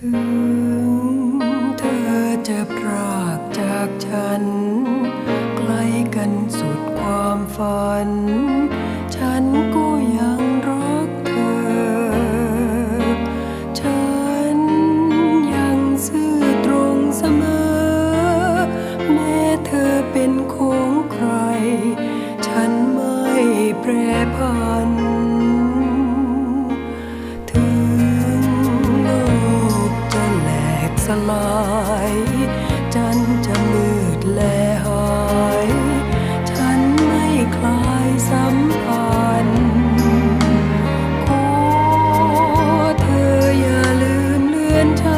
ถึงเธอจะพรากจากฉัน ไกลกันสุดความฝัน ฉันก็ยังรักเธอ ฉันยังซื่อตรงเสมอ แม้เธอเป็นของใคร ฉันไม่แปรผัน สลาย จันจะมืดแลหาย ฉันไม่คลายสัมพันธ์ขอเธออย่าลืมเลือนฉัน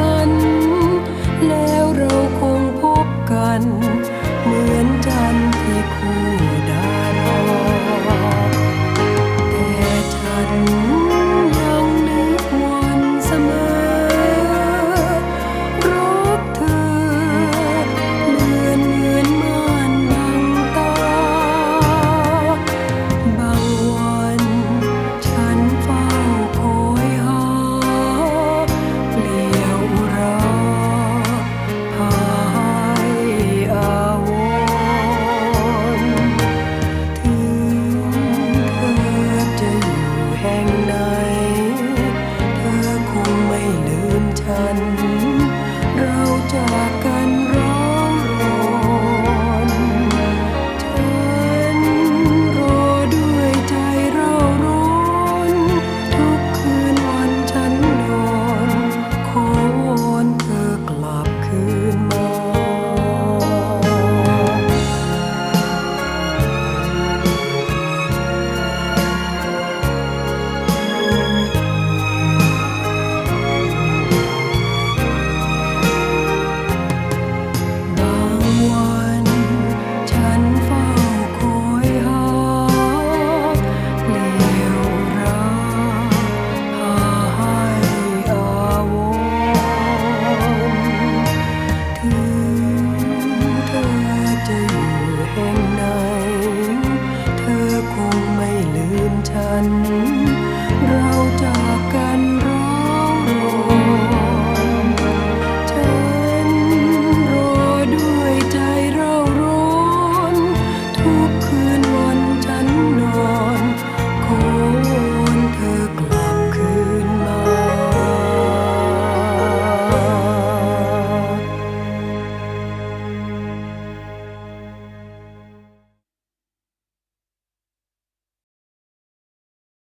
ฉัน